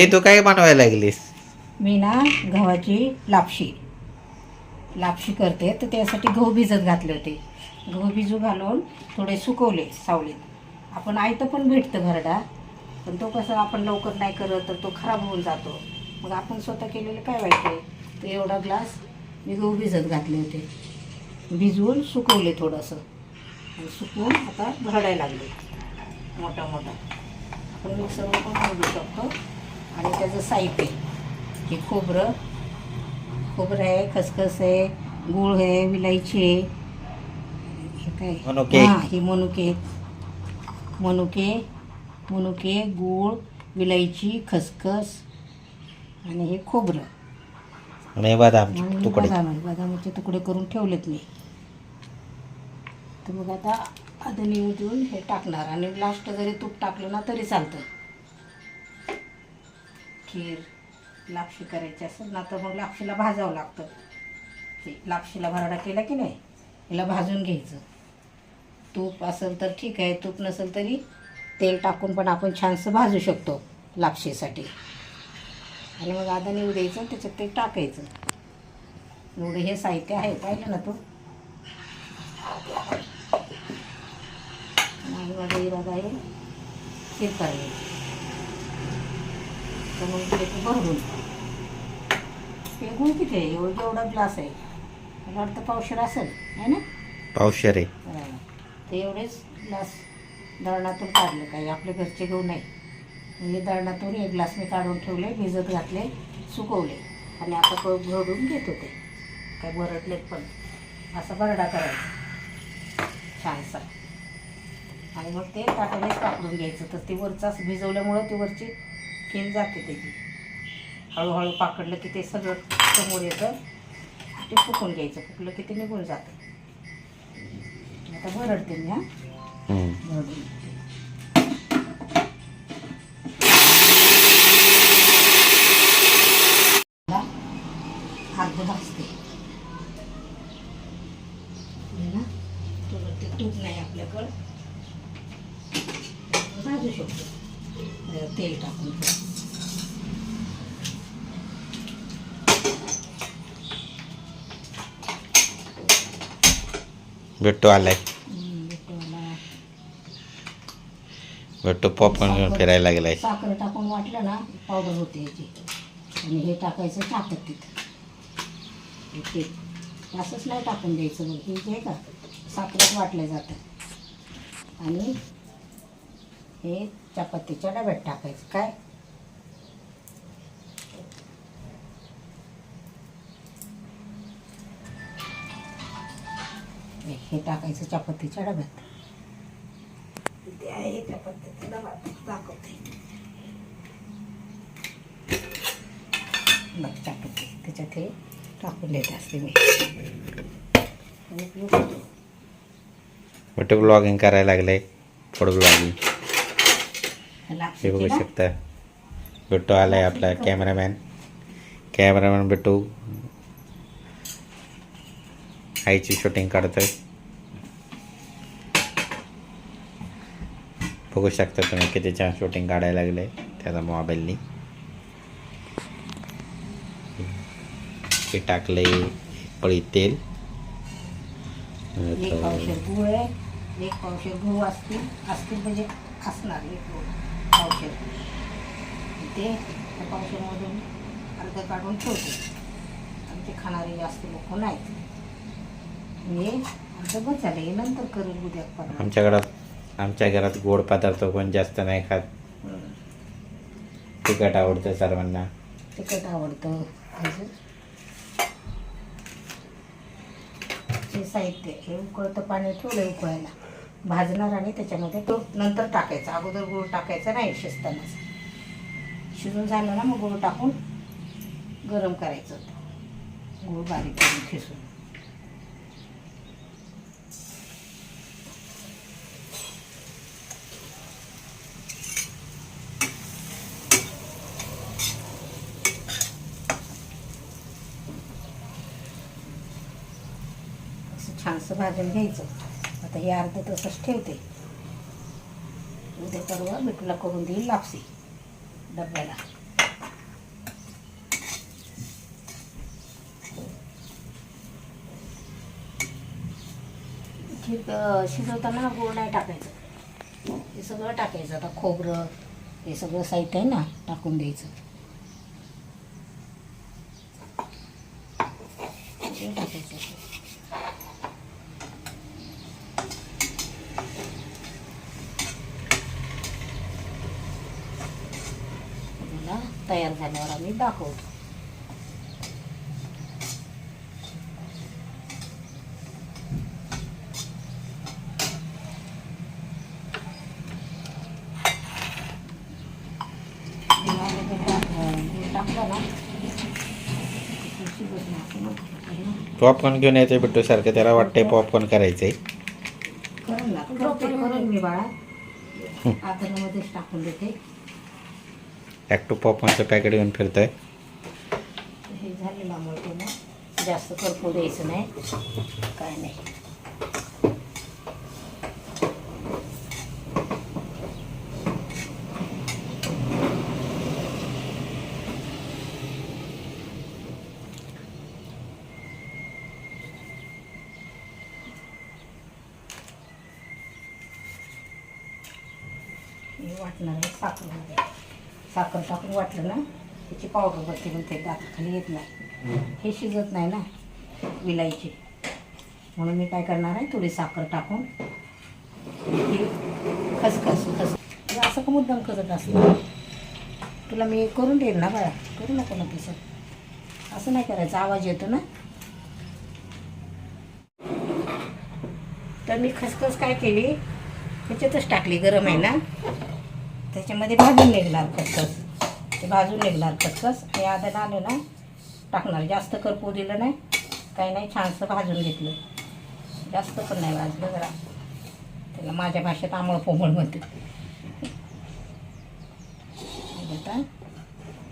आई तू काय बनवायला लागलीस? मी ना गव्हाची लापशी. लापशी करते. तर त्यासाठी गहू भिजत घातले होते. गहू भिजू घालून थोडे सुकवले सावलीत. आपण आयतं पण भेटतं घरडा. पण तो कसं आपण लवकर नाही करत तर तो खराब होऊन जातो. मग आपण स्वतः केलेलं काय वाईट आहे? तर एवढा ग्लास मी गहू भिजत घातले होते. भिजवून सुकवले थोडंसं. सुकवून आता घरडायला लागले. मोठा मोठा. आपण मिक्सरवर पण भरडू शकतो. आणि त्याचं साहित्य. हे खोबरं. खोबरं आहे खसखस आहे गूळ आहे विलायची आहे. हे काय. हां हे मनुके. मनुके मनुके गूळ विलायची खसखस आणि हे खोबरं. आणि तुकडे. बदामाचे तुकडे करून ठेवलेत मी. तर मग आता अदनी उजून हे टाकणार आणि लास्ट जरी तूप टाकलं ना तरी चालतं. खीर लापशी करायची असेल ना तर मग लापशीला भाजावं लागतं. ते लापशीला भराडा केला की नाही हिला भाजून घ्यायचं. तूप असेल तर ठीक आहे तूप नसेल तरी तेल टाकून पण आपण छानसं भाजू शकतो लापशीसाठी. आणि मग आदा नेऊ द्यायचं त्याच्यात ते टाकायचं. एवढं हे साहित्य आहे पाहिलं ना तू? आणि माझा इरादा आहे खीर करायची. तर मग ते भरून ते किती आहे एवढं जेवढा ग्लास आहे मला वाटतं पावशेर असेल आहे ना पावशेर आहे हा. ते एवढेच ग्लास दळणातून काढलं काही आपले घरचे घेऊ नाही म्हणजे दळणातून एक ग्लास मी काढून ठेवले भिजत घातले सुकवले आणि आता प- भरडून घेत होते काय बरडलेत पण असा बरडा करायचा छानसा आणि मग ते ताटानेच पाकडून घ्यायचं तर ते वरचं असं भिजवल्यामुळं ती वरची खीन जाते त्याची हळूहळू पाकडलं की ते सगळं समोर येतं. ते फुकून घ्यायचं. फुकलं की ते निघून जातं. आता भरडते मी हा. भरडून ला अर्ध भाजते हे ना तुला ते तूप नाही आपल्याकडं भाजू शकतो जरा तेल टाकून बिट्टू आलाय. बिट्टू पॉपकॉर्न घेऊन फिरायला गेलाय. साखर टाकून वाटलं ना पावडर होते याची. आणि हे टाकायचं टाकत तिथं. ते असंच नाही टाकून द्यायचं मग हे जे का साखरेत वाटलं जातं. आणि हे चपातीच्या डब्यात टाकायचं. काय? हे- टाकायचं चपातीच्या डब्यात. ते आहे चपातीचा डबा दाखवते. बघ टाकते त्याच्यात हे टाकून देत असते मी. बिट्टू ब्लॉगिंग करायला लागलाय. फूड ब्लॉगिंग हे बघू शकता. बिट्टू आलाय आपला कॅमेरामॅन कॅमेरामॅन बिट्टू. आईची शूटिंग काढतोय. बघू शकता तुम्ही किती छान शूटिंग काढायला लागले त्याचा मोबाईलनी हे टाकले पळी तेल. एक पावशेर गुळ आहे एक पावशेर गहू असतील असतील म्हणजे असणार एक पावशेर ते त्या पावशेरमधून अर्ध काढून ठेवते. आमचे खाणारे जास्त लोक नाहीत. हे आमचं नंतर करेल उद्या पण आमच्या घरात गोड पदार्थ कोण जास्त नाही खात. तिखट आवडतं सर्वांना. तिखट आवडतं. अजून? हे साहित्य हे उकळतं पाणी ठेवलं उकळायला. भाजणार आणि त्याच्यामध्ये तो नंतर टाकायचा. अगोदर गुळ टाकायचा नाही शिजतानाच. शिजून झालं ना मग गुळ टाकून गरम करायचं गुळ बारीक करून खिसून भाजून घ्यायचं. आता हे अर्ध तसंच ठेवते. उद्या परवा मिठूला करून देईल लापसी डब्याला. शिजवताना गोळ नाही टाकायचं. हे सगळं टाकायचं. आता खोबरं हे सगळं साहित्य आहे ना टाकून द्यायचं. तयार झाल्यावर आम्ही दाखवतो टाकलं ना पॉपकॉर्न घेऊन यायचं बिट्टू सारखं त्याला वाटतंय पॉपकॉर्न करायचंय. करेन मी बाळा. टाकून देते. ॲक्टू पॉपकॉर्नचं पॅकेट घेऊन फिरतोय. हे झालेलं आम्हाला जास्त करपू द्यायचं नाही. काय नाही. वाटणार आहे साखर साखर टाकून वाटलं ना त्याची पावडर बनते पण ते दाताखाली येत नाही. हे शिजत नाही ना विलायची. म्हणून मी काय करणार आहे थोडी साखर टाकून ही खसखस. खस असं का मुद्दाम करत असतं तुला मी करून देईन ना बाळा करू नको ना तसं. असं नाही करायचं आवाज येतो ना. तर मी खसखस काय केली? त्याच्यातच टाकली गरम आहे ना. त्याच्यामध्ये भाजून निघणार खसखस ते भाजून निघणार खसखस आणि आदन आलं ना टाकणार. जास्त करपू दिलं नाही. काही नाही छानसं भाजून घेतलं. जास्त पण नाही भाजलं जरा. त्याला माझ्या भाषेत आंबळ पोमळ म्हणते आता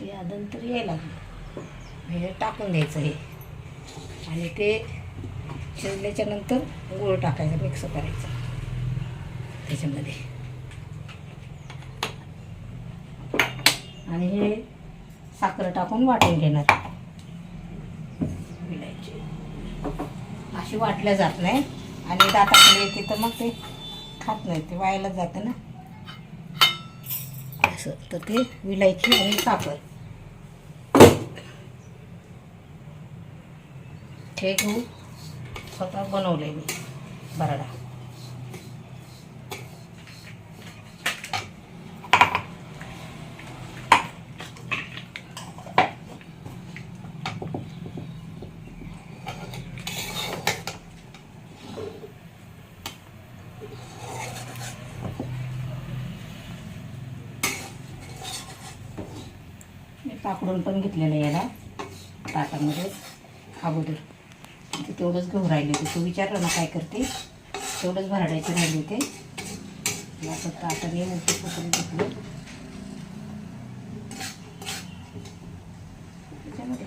ते आदन तर यायला लागलं. हे टाकून द्यायचं हे. आणि ते शिजल्याच्या नंतर गूळ टाकायचं मिक्स करायचं. त्याच्यामध्ये. आणि हे साखर टाकून वाटून घेणार. विलायची अशी वाटल्या जात नाही. आणि दाताखाली येते तर मग ते खात नाही ते वायाला जातं ना. असं तर ते विलायची आणि साखर. हे गहू स्वतः बनवले मी बराडा. मी पण घेतलेलं याला ताटामध्ये अगोदर. ते तेवढंच घेऊन राहिले होते. तू विचारलं ना काय करते? तेवढंच भराडायचे राहिले होते. मी असं ताटाने मोठी पकडून घेतलं त्याच्यामध्ये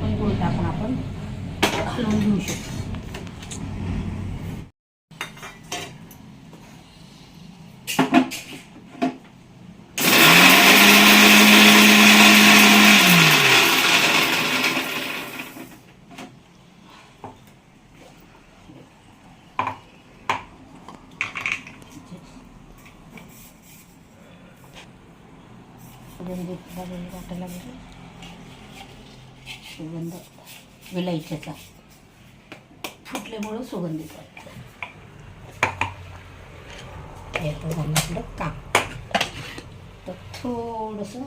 पण गुळ टाकून आपण हलवून घेऊ शकतो सुगंधित झालेली वाटायला लागेल सुगंध विलायचीचा फुटल्यामुळं सुगंधित वाटतं हे झालं आपलं काम. तर थोडंसं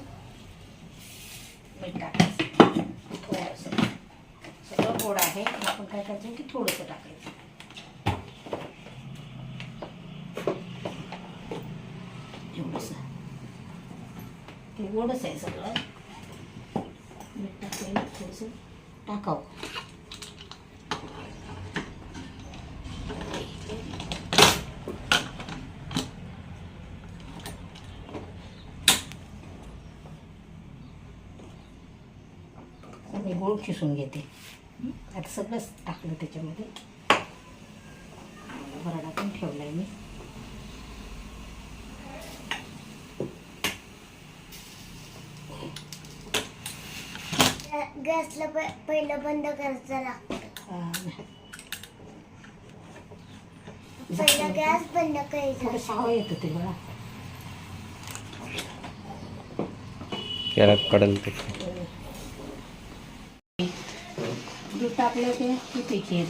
मीठ टाकायचं. थोडंसं. सगळं गोड आहे. आपण काय करायचं की थोडंसं टाकायचं. ते गोडच आहे सगळं मीठ टाकेल थोडंसं. टाकावं. हे गोळ खिसून घेते. आता सगळंच टाकलं त्याच्यामध्ये. बराडा पण ठेवला आहे मी. गॅसला पहिलं बंद करायचं लागतं हा. पहिलं गॅस बंद करायचा. सावं येतं ते बघा. केरात पडेल ते. दूध टाकलं ते किती खीर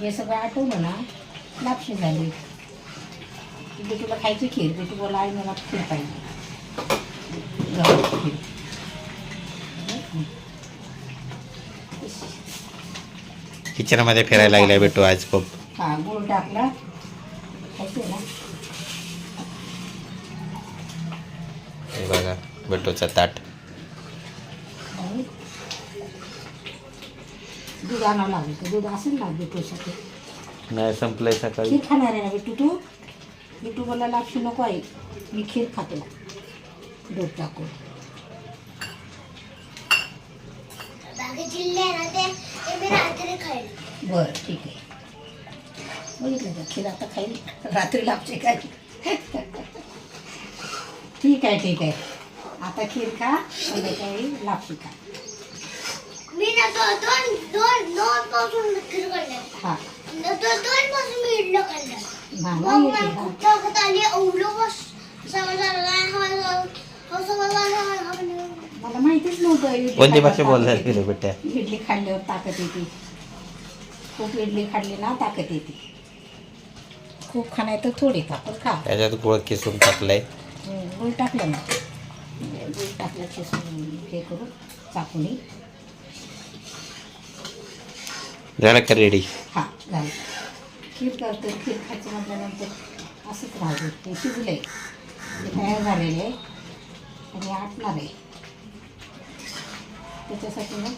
हे सगळं आठवलं ना लापशी झाली. तुला खायची खीर ते तू बोला आई मला खीर पाहिजे. गव्हाची खीर किचनमध्ये फिरायला लागलाय भेटू आज खूप. हा गुळ टाकला. हे बघा भेटूचा ताट. दूध आणावं लागेल दूध असेल ना बिटूसाठी? नाही संपलंय सकाळी. खीर खाणार आहे ना बिटू तू? बिटू मला लापशी नको आहे मी खीर खाते. दूध टाकून. बाकी चिल्ले आहे ना ते ते मी रात्री खाईल. बरं ठीक आहे. बघितलं का खीर आता खाईल? रात्री लापशी काय? ठीक आहे ठीक आहे. आता खीर खा संध्याकाळी लापशी खा. मी ना दो- दोन दोन दोन पासून खीर काढलं हा. दोन पासून मी इडलं काढलं मग नाही मला येते, खूप ताकद आली. एवढं बस समज मला माहितीच नव्हतं कोणती भाषा बोलतात. फिरे बेट्या. इडली खाल्ल्यावर ताकद येते. खूप इडली खाल्ली ना ताकद येते. खूप खाणार तर थोडी खा पण खा. त्याच्यात गुळ किसून टाकलाय. हं, गूळ टाकलं ना. गूळ टाकलं खिसून हे करू चाकूनी झालं का रेडी हा झालं. खीर करतो खीर खायचं म्हटल्यानंतर असंच राहतो हे शिजलंय. हे तयार झालेलं आहे. आणि आटणार आहे. त्याच्यासाठी मग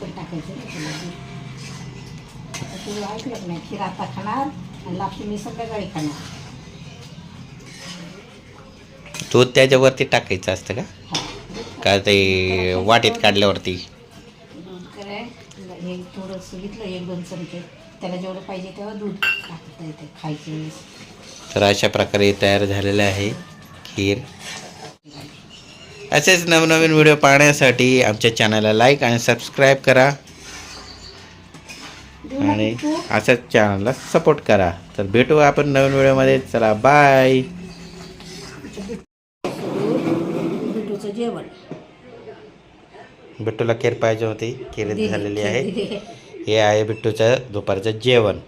पण टाकायचं ना तू ऐकलं का नाही खीर आता खाणार आणि लापशी मी संध्याकाळी खाणार? दूध त्याच्यावरती टाकायचं असतं का? का ते वाटीत काढल्यावरती. हे थोडंसं घेतलं एक दोन चमचे. त्याला जेवढं पाहिजे तेव्हा दूध टाकता येते वेळेस. तर अशा प्रकारे तयार झालेलं आहे खीर. असेच नवनवीन व्हिडिओ पाहण्यासाठी आमच्या चॅनलला लाईक आणि सबस्क्राईब करा. आणि? असंच चॅनलला सपोर्ट करा. तर भेटू आपण नवीन व्हिडिओमध्ये. चला बाय. बिट्टूला खीर पाहिजे होती. दिली, झालेली आहे. हे आहे बिट्टूचं दुपारचं जेवण.